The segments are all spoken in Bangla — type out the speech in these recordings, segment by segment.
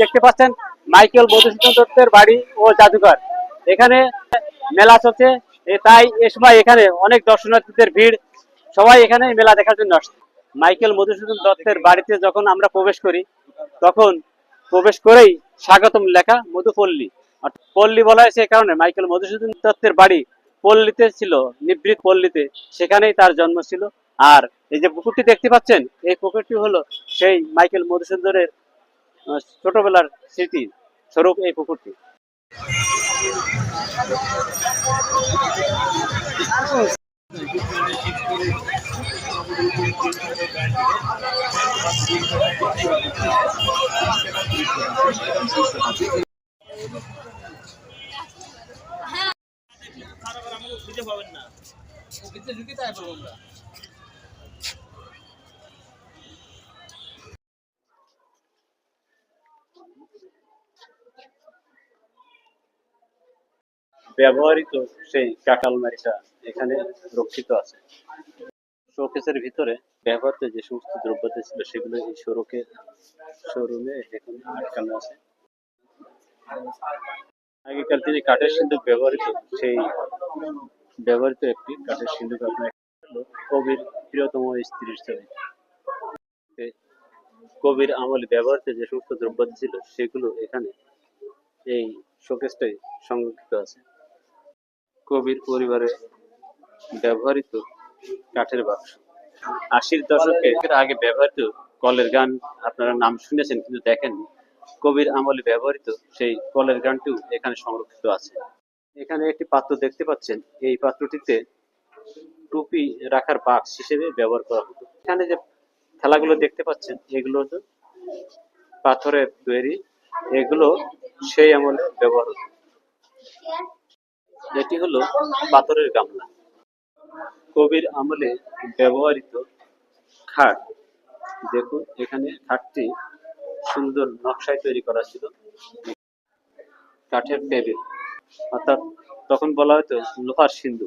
দেখতে পাচ্ছেন মাইকেল মধুসূদন দত্তের বাড়ি ও জাদুঘর। এখানে মেলা চলছে তাই এ সময় এখানে অনেক দর্শনার্থীদের ভিড়। সবাই এখানে মেলা দেখার জন্য আসছে। মাইকেল মধুসূদন দত্তের বাড়িতে যখন আমরা প্রবেশ করি, তখন প্রবেশ করেই স্বাগতম লেখা মধুপল্লী। পল্লী বলা হয়েছে কারণে। মাইকেল মধুসূদন দত্তের বাড়ি পল্লীতে ছিল, নিবৃত পল্লীতে। সেখানেই তার জন্ম ছিল। আর এই যে পুকুরটি দেখতে পাচ্ছেন এই পুকুরটি হলো সেই মাইকেল মধুসূদনের আহ, ছোটবেলার স্মৃতি স্বরূপ এই পুকুরটি ব্যবহৃত সেই কাটালমারিটা এখানে রক্ষিত আছে। শোকেসের ভিতরে ব্যবহৃত যে সমস্ত দ্রব্যতা ছিল সেগুলো এই সড়কের শোরুমে এখানে আটকানো আছে। আগেকার দিনে কাঠের সিন্ধুক ব্যবহৃত, সেই ব্যবহৃত একটি কাঠের সিন্ধুক আপনার কবির প্রিয়তম স্ত্রীর ছবি। কবির আমলে ব্যবহৃত যে সমস্ত দ্রব্যাদি ছিল সেগুলো এখানে এই শোকেসটাই সংরক্ষিত আছে। কবির পরিবারে ব্যবহৃত কাঠের বাক্স। আশির দশকের আগে ব্যবহৃত কলের গান আপনারা নাম শুনেছেন, কিন্তু দেখেন কবির আমলে ব্যবহৃত সেই কলের গানটিও এখানে সংরক্ষিত আছে। এখানে একটি পাত্র দেখতে পাচ্ছেন। এই পাত্রটিতে টুপি রাখার বাক্স হিসেবে ব্যবহার করা হতো। এখানে যে খেলাগুলো দেখতে পাচ্ছেন, এগুলো তো পাথরের তৈরি। এগুলো সেই আমলে ব্যবহার হতো। এটি হলো পাথরের গামলা। কবির আমলে ব্যবহৃত খাট। দেখুন, এখানে খাটটি সুন্দর নকশায় তৈরি করা ছিল। কাঠের টেবিল। অর্থাৎ তখন বলা হতো লোহার সিন্ধু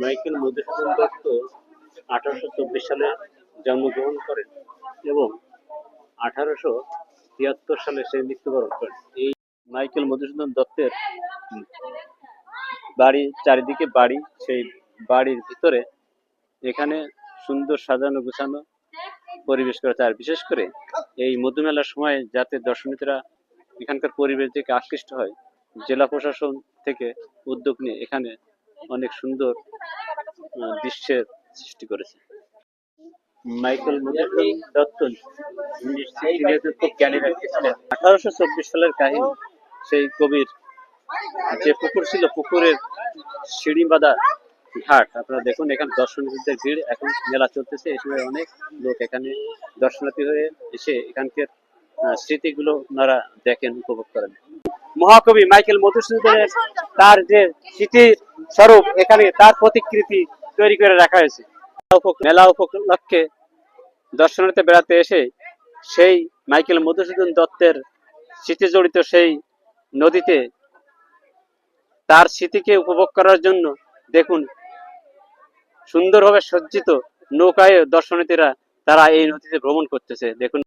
মাইকেল মধুসূদন দত্ত আঠারোশো চব্বিশ সালে জন্মগ্রহণ করেন এবং আঠারোশো তিয়াত্তর সালে সে মৃত্যুবরণ করেন এই মাইকেল মধুসূদন দত্তের বাড়ি, চারিদিকে বাড়ি, সেই বাড়ির ভিতরে এখানে সুন্দর সাজানো গোছানো পরিবেশ করেছে। আর বিশেষ করে এই মধুমেলার সময় যাতে দর্শনার্থীরা এখানকার পরিবেশ থেকে আকৃষ্ট হয়, জেলা প্রশাসন থেকে উদ্যোগ নিয়ে এখানে অনেক সুন্দর দৃশ্যের সৃষ্টি করেছে। মাইকেল মধুসূদন দত্ত আঠারোশো চব্বিশ সালের কাহিনী, সেই কবির, যে পুকুর ছিল, পুকুরের সিঁড়ি বাঁধা ঘাট। আপনারা দেখুন, এখানে দর্শনার্থীদের ভিড়। এখন মেলা চলতেছে, এই সময় অনেক লোক এখানে দর্শনার্থী হয়ে এসে এখানকার স্মৃতিগুলো ওনারা দেখেন, উপভোগ করেন। মহাকবি মাইকেল মধুসূদনের তার যে স্মৃতির স্বরূপ, এখানে তার প্রতিকৃতি তৈরি করে রাখা হয়েছে। মেলা উপলক্ষে দর্শনার্থী বেড়াতে এসে সেই মাইকেল মধুসূদন দত্তের স্মৃতি জড়িত সেই নদীতে তার স্মৃতিকে উপভোগ করার জন্য দেখুন সুন্দরভাবে সজ্জিত নৌকায় দর্শনার্থীরা তারা এই নদীতে ভ্রমণ করতেছে। দেখুন